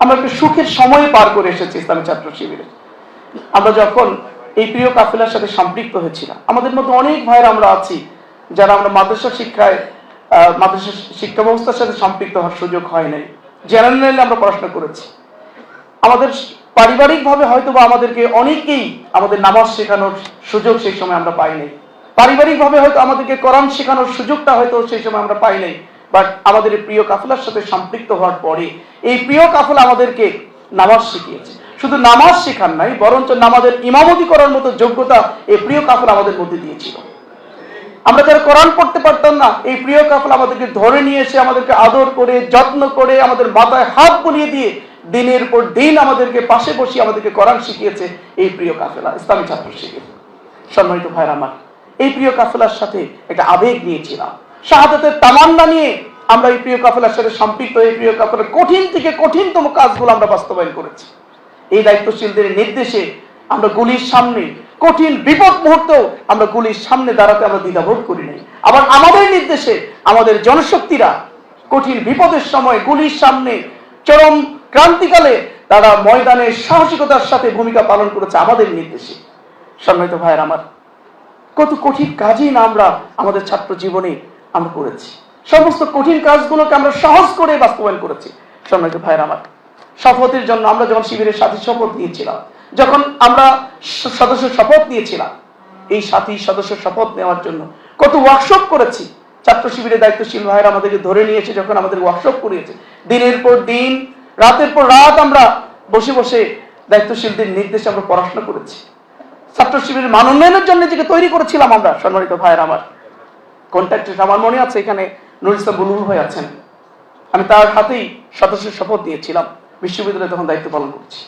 আমরা একটু সুখের সময় পার করে এসেছি ইসলামী ছাত্র শিবিরে। আমরা যখন এই প্রিয় কাফেলার সাথে সম্পৃক্ত হয়েছিলাম, আমাদের মধ্যে অনেক ভাইয়ের আমরা আছি যারা আমরা মাদ্রাসা শিক্ষায় মাদ্রাসা শিক্ষা ব্যবস্থার সাথে সম্পৃক্ত হওয়ার সুযোগ হয় নাই। জেনারেলি আমরা পড়াশোনা করেছি। আমাদের পারিবারিকভাবে হয়তো বা আমাদেরকে অনেকেই আমাদের নামাজ শেখানোর সুযোগ সেই সময় আমরা পাই নাই। পারিবারিকভাবে হয়তো আমাদেরকে কোরআন শেখানোর সুযোগটা হয়তো সেই সময় আমরা পাই নাই। বাট আমাদের প্রিয় কাফেলার সাথে সম্পৃক্ত হওয়ার পরে এই প্রিয় কাফেলা আমাদেরকে নামাজ শিখিয়েছে। শুধু নামাজ শেখান নাই, বরঞ্চ নামাজের ইমামতি করার মতো যোগ্যতা এই প্রিয় কাফেলা আমাদের মধ্যে দিয়েছিল। আমরা যারা কোরআন পড়তে পারতাম না, এই প্রিয় কাফেলা আমাদেরকে ধরে নিয়ে এসে আমাদেরকে আদর করে, যত্ন করে আমাদের মাথায় হাত বলিয়ে দিয়ে দিনের পর দিন আমাদেরকে পাশে বসিয়ে আমাদেরকে কোরআন শিখিয়েছে এই প্রিয় কাফেলা, ইসলামী ছাত্র শিবির। সম্মানিত ভাইরা আমার, এই প্রিয় কাফেলার সাথে একটা আবেগ নিয়েছিলাম। শাহাদাতের তামান্না নিয়ে আমরা এই প্রিয় কাফেলার সাথে সম্পৃক্ত, এই প্রিয় কাফেলার কঠিন থেকে কঠিনতম কাজগুলো আমরা বাস্তবায়ন করেছি। এই দায়িত্বশীলদের নির্দেশে আমরা গুলির সামনে, কঠিন বিপদ মুহূর্তেও আমরা গুলির সামনে দাঁড়াতে আমরা দ্বিধাবোধ করি নাই। আবার আমাদের নির্দেশে আমাদের জনশক্তিরা কঠিন বিপদের সময় গুলির সামনে চরম ক্রান্তিকালে তারা ময়দানে সাহসিকতার সাথে ভূমিকা পালন করেছে আমাদের নির্দেশে। সম্মানিত ভাইয়ের আমার, কত কঠিন কাজই না আমরা আমাদের ছাত্র জীবনে আমরা করেছি। সমস্ত কঠিন কাজগুলোকে আমরা সহজ করে বাস্তবায়ন করেছি। সম্মানিত ভাইয়ের আমার, শপথের জন্য আমরা যখন শিবিরের সাথী শপথ নিয়েছিলাম, যখন আমরা সদস্য শপথ নিয়েছিলাম, এই সাথী সদস্য শপথ নেওয়ার জন্য কত ওয়ার্কশপ করেছি। ছাত্র শিবিরের দায়িত্বশীল ভাইয়েরা আমাদেরকে ধরে নিয়েছে, যখন আমাদের ওয়ার্কশপ করিয়েছে। দিনের পর দিন, রাতের পর রাত আমরা বসে বসে দায়িত্বশীলদের নির্দেশে আমরা পড়াশোনা করেছি। ছাত্র শিবিরের মান উন্নয়নের জন্য নিজেকে তৈরি করেছিলাম আমরা, সম্মানিত ভাইয়ের আমার। কন্ট্যাক্টে আমার মনে আছে? এখানে নুর ইসলাম বুলুল ভাই আছেন। আমি তার হাতেই সদস্যের শপথ দিয়েছিলাম। বিশ্ববিদ্যালয়ে তখন দায়িত্ব পালন করছি।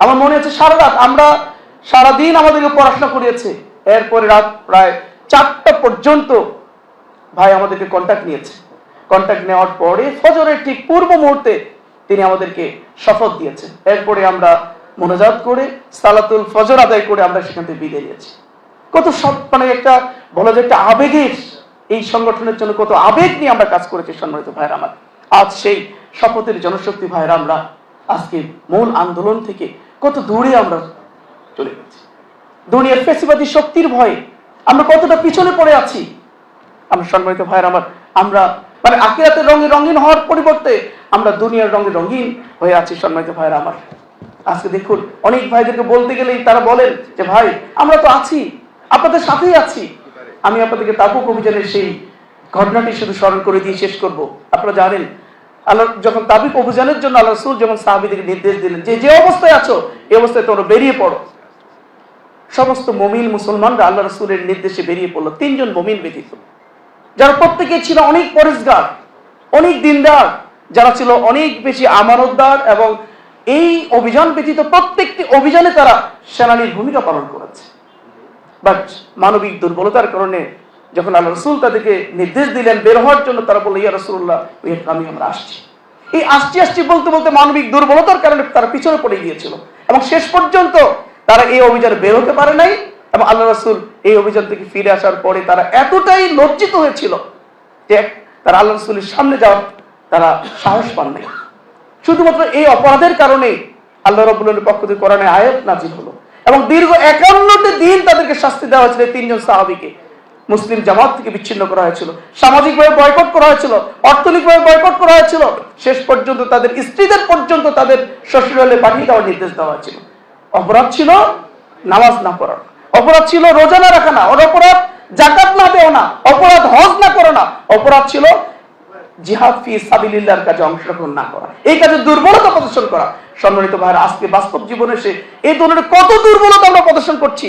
আমার মনে আছে সারা রাত আমরা সারাদিন আমাদেরকে পড়াশোনা করিয়েছে। এরপরে রাত প্রায় চারটা পর্যন্ত ভাই আমাদেরকে কন্ট্যাক্ট নিয়েছে। কন্ট্যাক্ট নেওয়ার পরে ফজরের ঠিক পূর্ব মুহূর্তে তিনি আমাদেরকে শপথ দিয়েছেন। এরপরে আমরা মোনাজাত করে সালাতুল ফজর আদায় করে আমরা সেখান থেকে বিদায় নিয়েছি। কত সব মানে একটা বলা যায় একটা আবেগের এই সংগঠনের জন্য কত আবেগ নিয়ে আমরা কাজ করেছি সম্মানিত ভাইয়ের আমার। আজ সেই শপথের জনশক্তি ভাইয়েরা আমরা আজকে মূল আন্দোলন থেকে কত দূরে আমরা চলে গেছি। দুনিয়ার ফেসিবাদী শক্তির ভয়ে আমরা কতটা পিছনে পড়ে আছি। আমরা সম্মানিত ভাইয়ের আমার, আমরা মানে আখিরাতের রঙে রঙিন হওয়ার পরিবর্তে আমরা দুনিয়ার রঙে রঙিন হয়ে আছি সম্মানিত ভাইয়ের আমার। আজকে দেখুন, অনেক ভাইদেরকে বলতে গেলেই তারা বলেন যে, ভাই, আমরা তো আছি, আপনাদের সাথেই আছি। আমি আপনাদেরকে তাবুক অভিযানের সেই ঘটনাটি শুধু স্মরণ করে দিয়ে শেষ করব। আপনারা জানেন, আল্লাহ যখন তাবিক অভিযানের জন্য আল্লাহ রসুল যখন সাহাবিদেরকে নির্দেশ দিলেন যে যে অবস্থায় আছো, এই অবস্থায় তোমরা বেরিয়ে পড়ো। সমস্ত মমিন মুসলমানরা আল্লাহ রসুলের নির্দেশে বেরিয়ে পড়ল। তিনজন মমিন ব্যতীত। যারা প্রত্যেকে ছিল অনেক পরিষ্কার অনেক দিনদার, যারা ছিল অনেক বেশি আমানতদার এবং এই অভিযান ব্যতীত প্রত্যেকটি অভিযানে তারা সেনানির ভূমিকা পালন করেছে। বাট মানবিক দুর্বলতার কারণে যখন আল্লাহ রসুল তাদেরকে নির্দেশ দিলেন বের হওয়ার জন্য, তারা বলল, ইয়া রসুল্লাহ ওই আমি আমরা আসছি। এই আসছি আসছি বলতে বলতে মানবিক দুর্বলতার কারণে তারা পিছনে পড়ে গিয়েছিল এবং শেষ পর্যন্ত তারা এই অভিযানে বের হতে পারে নাই এবং আল্লাহ রসুল এই অভিযান থেকে ফিরে আসার পরে তারা এতটাই লজ্জিত হয়েছিল যে তারা আল্লাহ রসুলের সামনে যাওয়ার তারা সাহস পান নাই। শুধুমাত্র এই অপরাধের কারণে আল্লাহ রবুল্লের পক্ষ থেকে কোরআনে আয়াত নাজিল হলো। এবং দীর্ঘ একান্নটি দিন তাদেরকে শাস্তি দেওয়া হয়েছিল তিনজন সাহাবিকে। মুসলিম জামাত থেকে বিচ্ছিন্ন করা হয়েছিল। সামাজিকভাবে বয়কট করা হয়েছিল। অর্থনৈতিকভাবে বয়কট করা হয়েছিল। শেষ পর্যন্ত তাদের স্ত্রীদের পর্যন্ত তাদের শ্বশুরালে পাঠিয়ে দেওয়ার নির্দেশ দেওয়া হয়েছিল। অপরাধ ছিল নামাজ না পড়া অপরাধ ছিল রোজা না রাখা না। অপরাধ জাকাত না দেওয়া না। অপরাধ হজ না করা না। অপরাধ ছিল জিহাদ ফি সাবিলিল্লাহর কাজে অংশগ্রহণ না করা। এই কাজে দুর্বলতা প্রদর্শন করা। সম্মানিত ভাইয়ের আজকে বাস্তব জীবনে সে এই ধরনের কত দুর্বলতা আমরা প্রদর্শন করছি,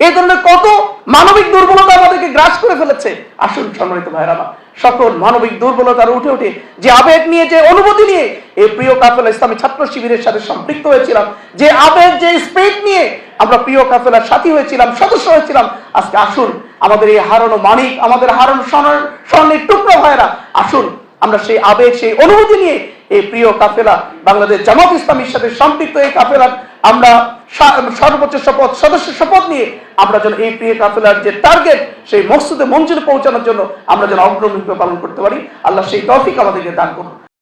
এই ধরনের কত মানবিক দুর্বলতা আমাদেরকে গ্রাস করে ফেলেছে। আসুন সম্মানিত ভাইয়ের সকল মানবিক দুর্বলতার উঠে উঠে যে আবেগ নিয়ে, যে অনুভূতি নিয়ে এই প্রিয় কাফেলা ইসলামী ছাত্র শিবিরের সাথে সম্পৃক্ত হয়েছিলাম, যে আবেগ, যে স্পিরিট নিয়ে আমরা প্রিয় কাফেলার সাথী হয়েছিলাম, সদস্য হয়েছিলাম, আজকে আসুন আমাদের এই হারানো মানিক, আমাদের হারানো স্বর্ণের টুকরো ভাইয়েরা আসুন আমরা সেই আবেগ, সেই অনুভূতি নিয়ে এই প্রিয় কাফেলা, বাংলাদেশ জামাত ইসলামীর সাথে সম্পৃক্ত এই কাফেলার আমরা সর্বোচ্চ শপথ, সদস্য শপথ নিয়ে আমরা যেন এই প্রিয় কাফেলার যে টার্গেট সেই মসজিদে মঞ্জিলে পৌঁছানোর জন্য আমরা যেন অগ্রণী পালন করতে পারি। আল্লাহ সেই তৌফিক আমাদেরকে দান করুন।